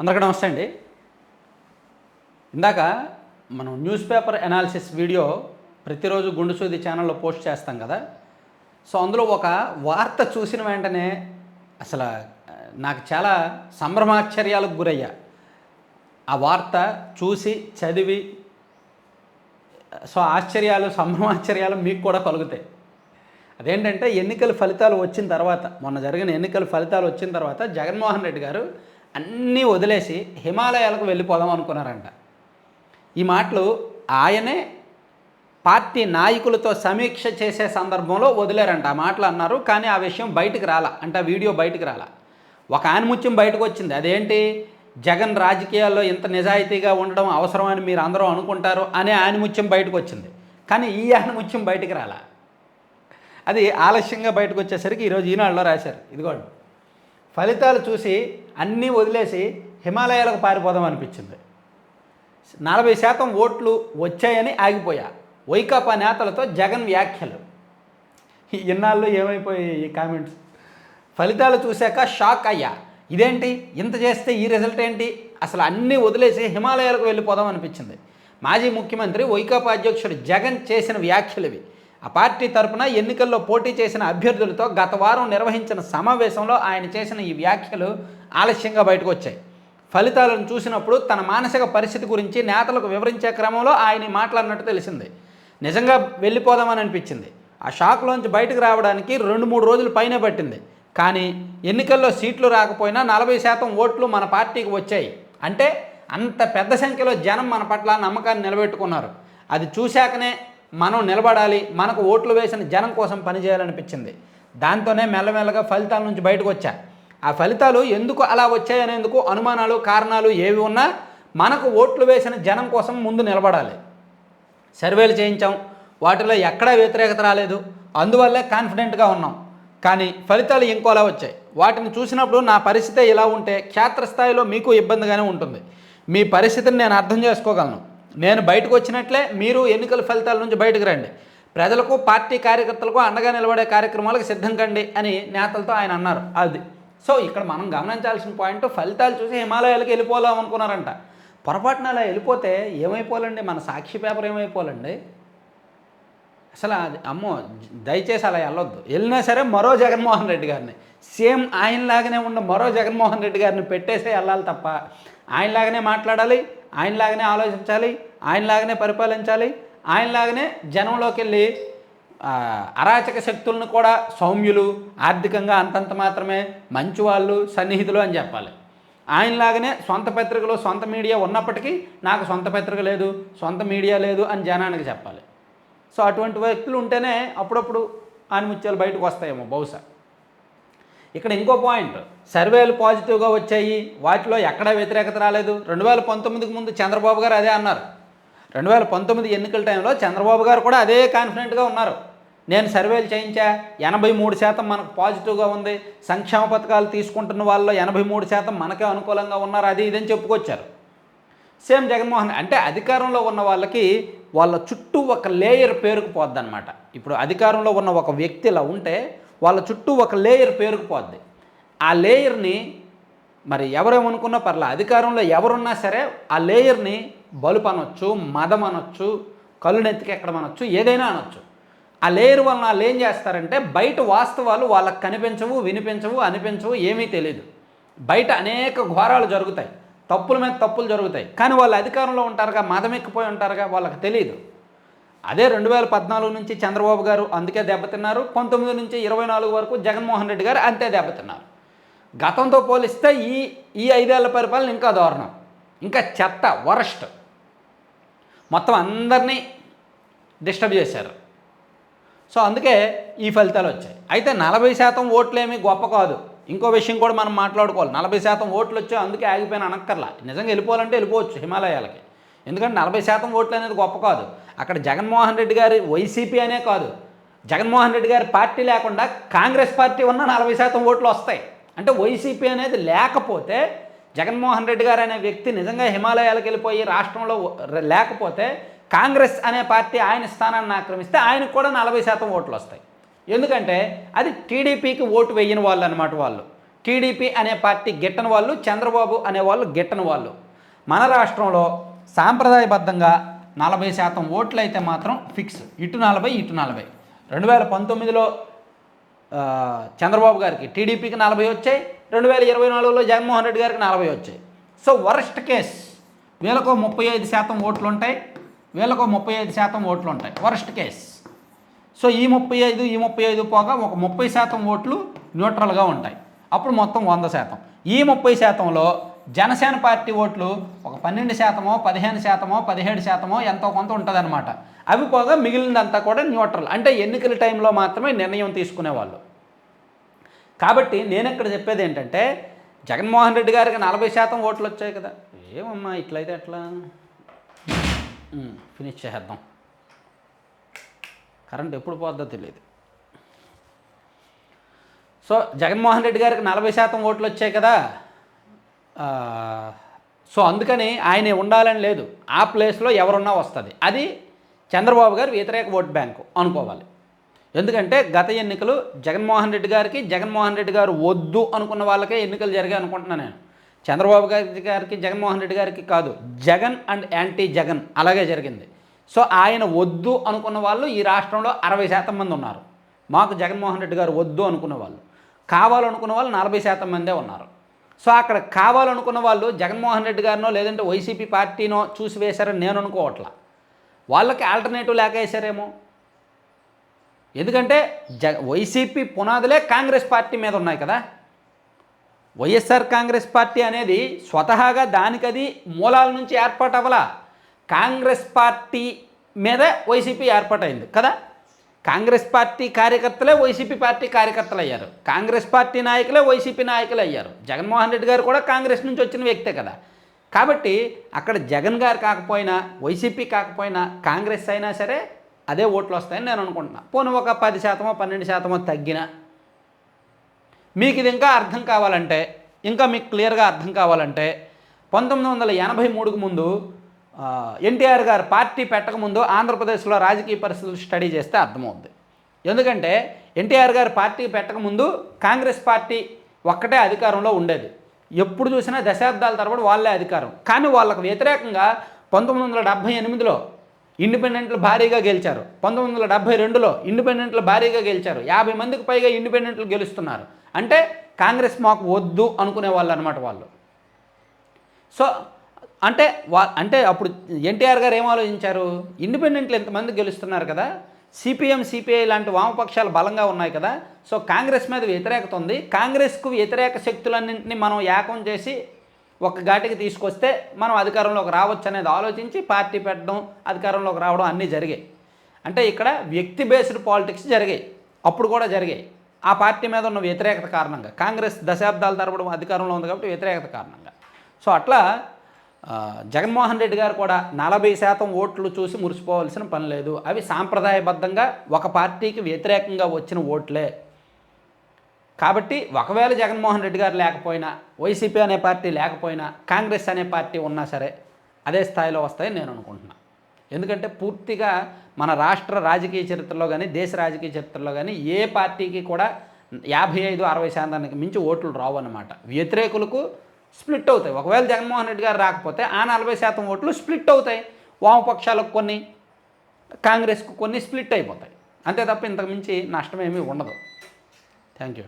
అందరికీ నమస్తే అండి. ఇందాక మనం న్యూస్ పేపర్ అనాలిసిస్ వీడియో ప్రతిరోజు గుండుసూది ఛానల్లో పోస్ట్ చేస్తాం కదా. సో అందులో ఒక వార్త చూసిన వెంటనే అసలు నాకు చాలా సంభ్రమాశ్చర్యాలకు గురయ్యా. ఆ వార్త చూసి చదివి సో ఆశ్చర్యాలు సంభ్రమాశ్చర్యాలు మీకు కూడా కలుగుతాయి. అదేంటంటే ఎన్నికల ఫలితాలు వచ్చిన తర్వాత మొన్న జరిగిన ఎన్నికల ఫలితాలు వచ్చిన తర్వాత జగన్మోహన్ రెడ్డి గారు అన్నీ వదిలేసి హిమాలయాలకు వెళ్ళిపోదాం అనుకున్నారంట. ఈ మాటలు ఆయనే పార్టీ నాయకులతో సమీక్ష చేసే సందర్భంలో వదిలేరంట. ఆ మాటలు అన్నారు కానీ ఆ విషయం బయటకు రాలా. అంటే ఆ వీడియో బయటకు రాలా. ఒక ఆనిముత్యం బయటకు వచ్చింది. అదేంటి? జగన్ రాజకీయాల్లో ఇంత నిజాయితీగా ఉండడం అవసరమని మీరు అందరూ అనుకుంటారు అనే ఆనిముత్యం బయటకు వచ్చింది. కానీ ఈ ఆనిముత్యం బయటకు రాలా. అది ఆలస్యంగా బయటకు వచ్చేసరికి ఈరోజు ఈనాడులో రాశారు. ఇదిగోండి. ఫలితాలు చూసి అన్నీ వదిలేసి హిమాలయాలకు పారిపోదాం అనిపించింది. నలభై శాతం ఓట్లు వచ్చాయని ఆగిపోయా. వైకాపా నేతలతో జగన్ వ్యాఖ్యలు. ఇన్నాళ్ళు ఏమైపోయాయి ఈ కామెంట్స్? ఫలితాలు చూశాక షాక్ అయ్యా. ఇదేంటి? ఇంత చేస్తే ఈ రిజల్ట్ ఏంటి? అసలు అన్నీ వదిలేసి హిమాలయాలకు వెళ్ళిపోదాం అనిపించింది. మాజీ ముఖ్యమంత్రి వైకాపా అధ్యక్షుడు జగన్ చేసిన వ్యాఖ్యలు ఇవి. ఆ పార్టీ తరపున ఎన్నికల్లో పోటీ చేసిన అభ్యర్థులతో గత వారం నిర్వహించిన సమావేశంలో ఆయన చేసిన ఈ వ్యాఖ్యలు ఆలస్యంగా బయటకు వచ్చాయి. ఫలితాలను చూసినప్పుడు తన మానసిక పరిస్థితి గురించి నేతలకు వివరించే క్రమంలో ఆయన మాట్లాడినట్టు తెలిసింది. నిజంగా వెళ్ళిపోదామని అనిపించింది. ఆ షాక్లోంచి బయటకు రావడానికి రెండు మూడు రోజులు పైనే పట్టింది. కానీ ఎన్నికల్లో సీట్లు రాకపోయినా నలభై శాతం ఓట్లు మన పార్టీకి వచ్చాయి. అంటే అంత పెద్ద సంఖ్యలో జనం మన పట్ల నమ్మకాన్ని నిలబెట్టుకున్నారు. అది చూశాకనే మనం నిలబడాలి మనకు ఓట్లు వేసిన జనం కోసం పనిచేయాలనిపించింది. దాంతోనే మెల్లమెల్లగా ఫలితాల నుంచి బయటకు వచ్చా. ఆ ఫలితాలు ఎందుకు అలా వచ్చాయనేందుకు అనుమానాలు కారణాలు ఏవి ఉన్నా మనకు ఓట్లు వేసిన జనం కోసం ముందు నిలబడాలి. సర్వేలు చేయించాం. వాటిలో ఎక్కడా వ్యతిరేకత రాలేదు. అందువల్లే కాన్ఫిడెంట్గా ఉన్నాం. కానీ ఫలితాలు ఇంకోలా వచ్చాయి. వాటిని చూసినప్పుడు నా పరిస్థితి ఇలా ఉంటే క్షేత్రస్థాయిలో మీకు ఇబ్బందిగానే ఉంటుంది. మీ పరిస్థితిని నేను అర్థం చేసుకోగలను. నేను బయటకు వచ్చినట్లే మీరు ఎన్నికల ఫలితాల నుంచి బయటకు రండి. ప్రజలకు పార్టీ కార్యకర్తలకు అండగా నిలబడే కార్యక్రమాలకు సిద్ధం కండి అని నేతలతో ఆయన అన్నారు. అది. సో ఇక్కడ మనం గమనించాల్సిన పాయింట్ ఫలితాలు చూసి హిమాలయాలకు వెళ్ళిపోదాం అనుకున్నారంట. పొరపాటున అలా వెళ్ళిపోతే ఏమైపోవాలండి? మన సాక్షి పేపర్ ఏమైపోవాలండి? అసలు అది అమ్మో దయచేసి అలా వెళ్ళొద్దు. వెళ్ళినా సరే మరో జగన్మోహన్ రెడ్డి గారిని. సేమ్ ఆయనలాగానే ఉన్న మరో జగన్మోహన్ రెడ్డి గారిని పెట్టేసే వెళ్ళాలి తప్ప ఆయనలాగానే మాట్లాడాలి. ఆయనలాగానే ఆలోచించాలి ఆయనలాగానే పరిపాలించాలి ఆయనలాగానే జనంలోకి వెళ్ళి అరాచక శక్తులను కూడా సౌమ్యులు ఆర్థికంగా అంతంత మాత్రమే మంచి వాళ్ళు సన్నిహితులు అని చెప్పాలి. ఆయనలాగానే సొంత పత్రికలు సొంత మీడియా ఉన్నప్పటికీ నాకు సొంత పత్రిక లేదు సొంత మీడియా లేదు అని జనానికి చెప్పాలి. సో అటువంటి వ్యక్తులు ఉంటేనే అప్పుడప్పుడు ఆనిముత్యాలు బయటకు వస్తాయేమో బహుశా. ఇక్కడ ఇంకో పాయింట్. సర్వేలు పాజిటివ్గా వచ్చాయి. వాటిలో ఎక్కడా వ్యతిరేకత రాలేదు. రెండు వేల పంతొమ్మిదికి ముందు చంద్రబాబు గారు అదే అన్నారు. రెండు వేల పంతొమ్మిది ఎన్నికల టైంలో చంద్రబాబు గారు కూడా అదే కాన్ఫిడెంట్గా ఉన్నారు. నేను సర్వేలు చేయించా. ఎనభై మూడు శాతం మనకు పాజిటివ్గా ఉంది. సంక్షేమ పథకాలు తీసుకుంటున్న వాళ్ళలో ఎనభై మూడు శాతం మనకే అనుకూలంగా ఉన్నారు. అది ఇదని చెప్పుకొచ్చారు. సేమ్ జగన్మోహన్ అంటే అధికారంలో ఉన్న వాళ్ళకి వాళ్ళ చుట్టూ ఒక లేయర్ పేరుకుపోద్ది అనమాట ఇప్పుడు అధికారంలో ఉన్న ఒక వ్యక్తి ఇలా ఉంటే వాళ్ళ చుట్టూ ఒక లేయర్ పేరుకుపోద్ది. ఆ లేయర్ని మరి ఎవరేమనుకున్నా పర్లే అధికారంలో ఎవరున్నా సరే ఆ లేయర్ని బలుపు అనొచ్చు మదం అనొచ్చు కళ్ళు నెత్తికెక్కడం అనొచ్చు ఏదైనా అనొచ్చు. ఆ లేయర్ వలన వాళ్ళు ఏం చేస్తారంటే బయట వాస్తవాలు వాళ్ళకి కనిపించవు వినిపించవు అనిపించవు ఏమీ తెలియదు బయట అనేక ఘోరాలు జరుగుతాయి. తప్పుల మీద తప్పులు జరుగుతాయి. కానీ వాళ్ళు అధికారంలో ఉంటారుగా మదమెక్కిపోయి ఉంటారుగా వాళ్ళకి తెలియదు అదే రెండు వేల పద్నాలుగు నుంచి చంద్రబాబు గారు అందుకే దెబ్బతిన్నారు. పంతొమ్మిది నుంచి ఇరవై నాలుగు వరకు జగన్మోహన్ రెడ్డి గారు అంతే దెబ్బతిన్నారు. గతంతో పోలిస్తే ఈ ఈ ఐదేళ్ళ పరిపాలన ఇంకా దారుణం. ఇంకా చెత్త వరస్ట్. మొత్తం అందరినీ డిస్టర్బ్ చేశారు. సో అందుకే ఈ ఫలితాలు వచ్చాయి. అయితే నలభై శాతం ఓట్లేమీ గొప్ప కాదు. ఇంకో విషయం కూడా మనం మాట్లాడుకోవాలి. నలభై శాతం ఓట్లు వచ్చాయి అందుకే ఆగిపోయిన అనక్కర్లా. నిజంగా వెళ్ళిపోవాలంటే వెళ్ళిపోవచ్చు హిమాలయాలకి. ఎందుకంటే నలభై శాతం ఓట్లు అనేది గొప్ప కాదు. అక్కడ జగన్మోహన్ రెడ్డి గారి వైసీపీ అనే కాదు. జగన్మోహన్ రెడ్డి గారి పార్టీ లేకుండా కాంగ్రెస్ పార్టీ ఉన్న నలభై శాతం ఓట్లు వస్తాయి. అంటే వైసీపీ అనేది లేకపోతే జగన్మోహన్ రెడ్డి గారు అనే వ్యక్తి నిజంగా హిమాలయాలకు వెళ్ళిపోయి రాష్ట్రంలో లేకపోతే కాంగ్రెస్ అనే పార్టీ ఆయన స్థానాన్ని ఆక్రమిస్తే ఆయనకు కూడా నలభై శాతం ఓట్లు వస్తాయి. ఎందుకంటే అది టీడీపీకి ఓటు వేయని వాళ్ళు అనమాట వాళ్ళు. టీడీపీ అనే పార్టీ గిట్టని వాళ్ళు చంద్రబాబు అనే వాళ్ళు గిట్టని వాళ్ళు. మన రాష్ట్రంలో సాంప్రదాయబద్ధంగా నలభై శాతం ఓట్లు అయితే మాత్రం ఫిక్స్. ఇటు నలభై ఇటు నలభై. రెండు వేల పంతొమ్మిదిలో చంద్రబాబు గారికి టీడీపీకి నలభై వచ్చాయి. రెండు వేల ఇరవై నాలుగులో జగన్మోహన్ రెడ్డి గారికి నలభై వచ్చాయి. So worst case. వీళ్ళకు ముప్పై ఐదు శాతం ఓట్లు ఉంటాయి వీళ్ళకు ముప్పై ఐదు శాతం ఓట్లు ఉంటాయి వరస్ట్ కేస్. సో ఈ ముప్పై ఐదు ఈ ముప్పై ఐదు పోగా ఒక ముప్పై శాతం ఓట్లు న్యూట్రల్గా ఉంటాయి. అప్పుడు మొత్తం వంద శాతం. ఈ ముప్పై శాతంలో జనసేన పార్టీ ఓట్లు ఒక పన్నెండు శాతమో పదిహేను శాతమో పదిహేడు శాతమో ఎంతో కొంత ఉంటుందన్నమాట. అవి పోగా మిగిలినదంతా కూడా న్యూట్రల్. అంటే ఎన్నికల టైంలో మాత్రమే నిర్ణయం తీసుకునేవాళ్ళు. కాబట్టి నేను ఇక్కడ చెప్పేది ఏంటంటే జగన్మోహన్ రెడ్డి గారికి నలభై శాతం ఓట్లు వచ్చాయి కదా. ఏమమ్మా ఇట్లయితే ఎట్లా? ఫినిష్ చేసేద్దాం. కరెంట్ ఎప్పుడు పోద్దో తెలియదు. సో జగన్మోహన్ రెడ్డి గారికి నలభై శాతం ఓట్లు వచ్చాయి కదా. సో అందుకని ఆయన ఉండాలని లేదు. ఆ ప్లేస్లో ఎవరున్నా వస్తుంది. అది చంద్రబాబు గారు వ్యతిరేక ఓట్ బ్యాంకు అనుకోవాలి. ఎందుకంటే గత ఎన్నికలు జగన్మోహన్ రెడ్డి గారికి జగన్మోహన్ రెడ్డి గారు వద్దు అనుకున్న వాళ్ళకే ఎన్నికలు జరిగాయి అనుకుంటున్నాను నేను. చంద్రబాబు గారి గారికి జగన్మోహన్ రెడ్డి గారికి కాదు జగన్ అండ్ యాంటీ జగన్ అలాగే జరిగింది. సో ఆయన వద్దు అనుకున్న వాళ్ళు ఈ రాష్ట్రంలో అరవై శాతం మంది ఉన్నారు. మాకు జగన్మోహన్ రెడ్డి గారు వద్దు అనుకున్న వాళ్ళు. కావాలనుకున్న వాళ్ళు నలభై శాతం మందే ఉన్నారు. సో అక్కడ కావాలనుకున్న వాళ్ళు జగన్మోహన్ రెడ్డి గారినో లేదంటే వైసీపీ పార్టీనో చూసి వేశారని నేను అనుకోవట్లా. వాళ్ళకి ఆల్టర్నేటివ్ లేక వేశారేమో ఎందుకంటే జ వైసీపీ పునాదులే కాంగ్రెస్ పార్టీ మీద ఉన్నాయి కదా. వైఎస్ఆర్ కాంగ్రెస్ పార్టీ అనేది స్వతహాగా దానికది మూలాల నుంచి ఏర్పాటు అవ్వలా కాంగ్రెస్ పార్టీ మీద వైసీపీ ఏర్పాటైంది కదా. కాంగ్రెస్ పార్టీ కార్యకర్తలే వైసీపీ పార్టీ కార్యకర్తలు అయ్యారు. కాంగ్రెస్ పార్టీ నాయకులే వైసీపీ నాయకులు అయ్యారు. జగన్మోహన్ రెడ్డి గారు కూడా కాంగ్రెస్ నుంచి వచ్చిన వ్యక్తే కదా. కాబట్టి అక్కడ జగన్ గారు కాకపోయినా వైసీపీ కాకపోయినా కాంగ్రెస్ అయినా సరే అదే ఓట్లు వస్తాయని నేను అనుకుంటున్నా. పోను ఒక పది శాతమో పన్నెండు శాతమో తగ్గిన మీకు ఇది ఇంకా అర్థం కావాలంటే ఇంకా మీకు క్లియర్గా అర్థం కావాలంటే పంతొమ్మిది వందల ఎనభై మూడుకు ముందు ఎన్టీఆర్ గారు పార్టీ పెట్టకముందు ఆంధ్రప్రదేశ్లో రాజకీయ పరిస్థితులు స్టడీ చేస్తే అర్థమవుద్ది. ఎందుకంటే ఎన్టీఆర్ గారు పార్టీ పెట్టకముందు కాంగ్రెస్ పార్టీ ఒక్కటే అధికారంలో ఉండేది. ఎప్పుడు చూసినా దశాబ్దాల తరబడి వాళ్ళే అధికారం. కానీ వాళ్ళకు వ్యతిరేకంగా పంతొమ్మిది వందల డెబ్భై ఎనిమిదిలో ఇండిపెండెంట్లు భారీగా గెలిచారు. పంతొమ్మిది వందల డెబ్భై రెండులో ఇండిపెండెంట్లు భారీగా గెలిచారు. యాభై మందికి పైగా ఇండిపెండెంట్లు గెలుస్తున్నారు. అంటే కాంగ్రెస్ మాకు వద్దు అనుకునే వాళ్ళు అనమాట వాళ్ళు. సో అంటే వా అంటే అప్పుడు ఎన్టీఆర్ గారు ఏం ఆలోచించారు? ఇండిపెండెంట్లు ఎంతమంది గెలుస్తున్నారు కదా? సిపిఎం సిపిఐ లాంటి వామపక్షాలు బలంగా ఉన్నాయి కదా? సో కాంగ్రెస్ మీద వ్యతిరేకత ఉంది. కాంగ్రెస్కు వ్యతిరేక శక్తులన్నింటినీ మనం ఏకం చేసి ఒక ఘాటికి తీసుకొస్తే మనం అధికారంలోకి రావచ్చు అనేది ఆలోచించి పార్టీ పెట్టడం అధికారంలోకి రావడం అన్నీ జరిగాయి. అంటే ఇక్కడ వ్యక్తి బేస్డ్ పాలిటిక్స్ జరిగాయి. అప్పుడు కూడా జరిగాయి. ఆ పార్టీ మీద ఉన్న వ్యతిరేకత కారణంగా. కాంగ్రెస్ దశాబ్దాల తరబడి అధికారంలో ఉంది కాబట్టి వ్యతిరేకత కారణంగా. సో అట్లా జగన్మోహన్ రెడ్డి గారు కూడా నలభై శాతం ఓట్లు చూసి మురిసిపోవాల్సిన పని లేదు. అవి సాంప్రదాయబద్ధంగా ఒక పార్టీకి వ్యతిరేకంగా వచ్చిన ఓట్లే. కాబట్టి ఒకవేళ జగన్మోహన్ రెడ్డి గారు లేకపోయినా వైసీపీ అనే పార్టీ లేకపోయినా కాంగ్రెస్ అనే పార్టీ ఉన్నా సరే అదే స్థాయిలో వస్తాయని నేను అనుకుంటున్నా. ఎందుకంటే పూర్తిగా మన రాష్ట్ర రాజకీయ చరిత్రలో కానీ దేశ రాజకీయ చరిత్రలో కానీ ఏ పార్టీకి కూడా యాభై ఐదు అరవై శాతానికి మించి ఓట్లు రావు అన్నమాట వ్యతిరేకులకు స్ప్లిట్ అవుతాయి. ఒకవేళ జగన్మోహన్ రెడ్డి గారు రాకపోతే ఆ నలభై శాతం ఓట్లు స్ప్లిట్ అవుతాయి. వామపక్షాలకు కొన్ని కాంగ్రెస్కు కొన్ని స్ప్లిట్ అయిపోతాయి. అంతే తప్ప ఇంతకుమించి నష్టం ఏమీ ఉండదు. Thank you.